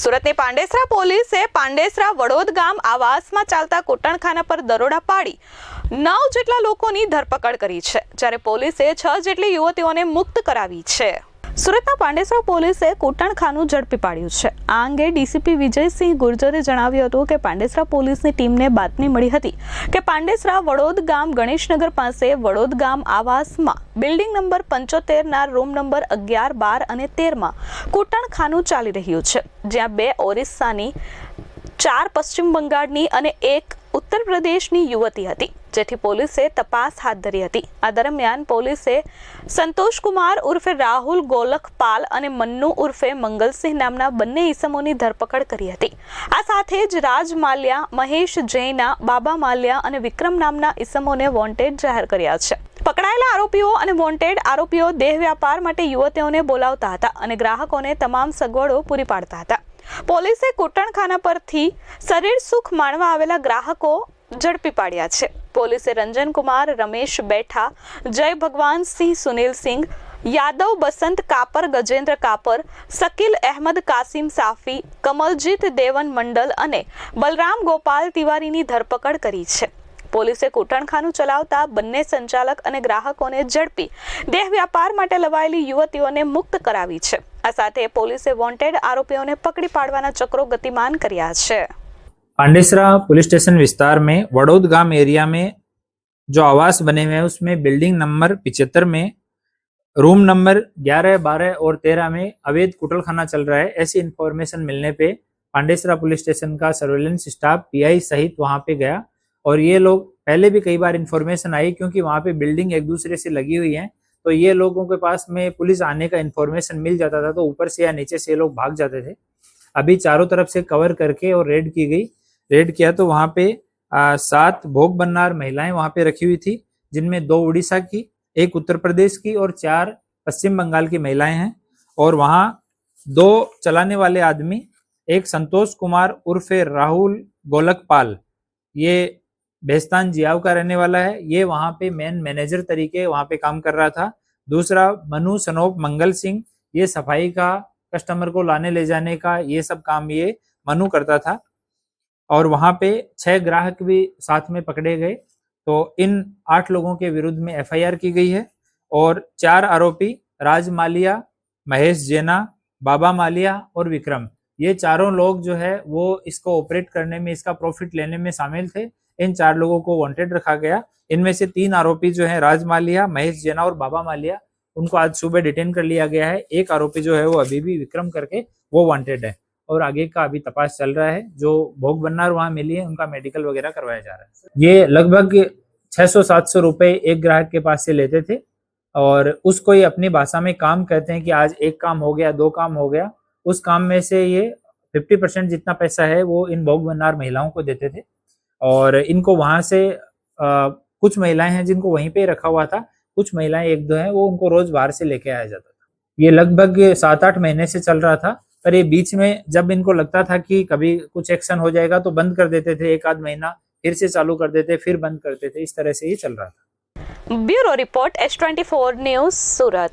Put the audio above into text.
સુરતની પાંડેસરા પોલીસે પાંડેસરા વડોદ ગામ આવાસમાં ચાલતા કુટણખાના પર દરોડા પાડી નવ જેટલા લોકોની ધરપકડ કરી છે, જ્યારે પોલીસે છ જેટલી યુવતીઓને મુક્ત કરાવી છે. સુરતના પાંડેસરા પોલીસે કુટણખાનું ઝડપી પાડ્યું છે. આ અંગે ડીસીપી વિજયસિંહ ગુર્જરે જણાવ્યું હતું કે પાંડેસરા પોલીસની ટીમને બાતમી મળી હતી કે પાંડેસરા વડોદ ગામ ગણેશનગર પાસે વડોદ ગામ આવાસમાં બિલ્ડિંગ નંબર પંચોતેરના રૂમ નંબર અગિયાર, બાર અને તેરમાં કૂટણખાનું ચાલી રહ્યું છે. જ્યાં બે ઓરિસ્સાની, ચાર પશ્ચિમ બંગાળની અને એક ઉત્તર પ્રદેશની યુવતી હતી. જેથી પોલીસે તપાસ હાથ ધરી હતી. આ દરમિયાન પોલીસે સંતોષકુમાર ઉર્ફે રાહુલ ગોલખપાલ અને મન્નુ ઉર્ફે મંગલસિંહ નામના બંને ઈસમોની ધરપકડ કરી હતી. આ સાથે જ રાજ માલ્યા મહેશ જૈના, બાબા માલ્યા અને વિક્રમ નામના ઈસમોને વોન્ટેડ જાહેર કર્યા છે. પકડાયેલા આરોપીઓ અને વોન્ટેડ આરોપીઓ દેહ વ્યાપાર માટે યુવતીઓને બોલાવતા હતા અને ગ્રાહકોને તમામ સગવડો પૂરી પાડતા હતા. પોલીસે કુટણખાના પરથી શરીર સુખ માણવા આવેલા ગ્રાહકો ઝડપી પાડ્યા છે. પોલીસે રંજનકુમાર રમેશ બેઠા, જય ભગવાન સિંહ, સુનિલ સિંઘ, યાદવ બસંત કાપર, ગજેન્દ્ર કાપર શકીલ અહેમદ, કાસિમ સાફી, કમલજીત દેવન મંડલ અને બલરામ ગોપાલ તિવારીની ધરપકડ કરી છે. પોલીસે કૂટણખાનું ચલાવતા બંને સંચાલક અને ગ્રાહકોને ઝડપી દેહ વ્યાપાર માટે લવાયેલી યુવતીઓને મુક્ત કરાવી છે. આ સાથે પોલીસે વોન્ટેડ આરોપીઓને પકડી પાડવાના ચક્રો ગતિમાન કર્યા છે. पांडेसरा पुलिस स्टेशन विस्तार में वडोद गाँव एरिया में जो आवास बने हुए हैं उसमें बिल्डिंग नंबर पिचहत्तर में रूम नंबर 11, 12 और 13 में अवैध कुटलखाना चल रहा है। ऐसी इन्फॉर्मेशन मिलने पे पांडेसरा पुलिस स्टेशन का सर्वेलेंस स्टाफ पीआई सहित वहाँ पे गया और ये लोग पहले भी कई बार इन्फॉर्मेशन आई क्योंकि वहाँ पे बिल्डिंग एक दूसरे से लगी हुई है तो ये लोगों के पास में पुलिस आने का इन्फॉर्मेशन मिल जाता था तो ऊपर से या नीचे से लोग भाग जाते थे। अभी चारों तरफ़ से कवर करके और रेड की गई। रेड किया तो वहाँ पे सात भोग बननार महिलाएँ वहाँ पे रखी हुई थी, जिनमें दो उड़ीसा की, एक उत्तर प्रदेश की और चार पश्चिम बंगाल की महिलाएँ हैं। और वहाँ दो चलाने वाले आदमी, एक संतोष कुमार उर्फे राहुल गोलकपाल, ये बेस्तान जियाव का रहने वाला है। ये वहाँ पे मेन मैनेजर तरीके वहाँ पे काम कर रहा था। दूसरा मनु सनोप मंगल सिंह, ये सफ़ाई का कस्टमर को लाने ले जाने का, ये सब काम ये मनु करता था। और वहाँ पे छह ग्राहक भी साथ में पकड़े गए। तो इन आठ लोगों के विरुद्ध में एफआईआर की गई है और चार आरोपी राज मालिया, महेश जेना, बाबा मालिया और विक्रम। ये चारों लोग जो है वो इसको ऑपरेट करने में, इसका प्रॉफिट लेने में शामिल थे। इन चार लोगों को वांटेड रखा गया। इनमें से तीन आरोपी जो है राज मालिया, महेश जेना और बाबा मालिया, उनको आज सुबह डिटेन कर लिया गया है। एक आरोपी जो है वो अभी भी विक्रम करके वो वांटेड है। और आगे का अभी तपास चल रहा है। जो भोग बननार वहाँ मिली है उनका मेडिकल वगैरह करवाया जा रहा है। ये लगभग 600-700 रुपए एक ग्राहक के पास से लेते थे और उसको ये अपनी भाषा में काम कहते हैं कि आज एक काम हो गया दो काम हो गया उस काम में से ये 50 परसेंट जितना पैसा है वो इन भोग बननार महिलाओं को देते थे। और इनको वहाँ से आ, कुछ महिलाएँ हैं जिनको वहीं पे रखा हुआ था कुछ महिलाएँ एक दो हैं वो उनको रोज बाहर से लेके आया जाता था। ये लगभग सात आठ महीने से चल रहा था। पर ये बीच में जब इनको लगता था कि कभी कुछ एक्शन हो जाएगा तो बंद कर देते थे, एक आध महीना, फिर से चालू कर देते, फिर बंद करते थे। इस तरह से ये चल रहा था। Bureau report S twenty four news, Surat.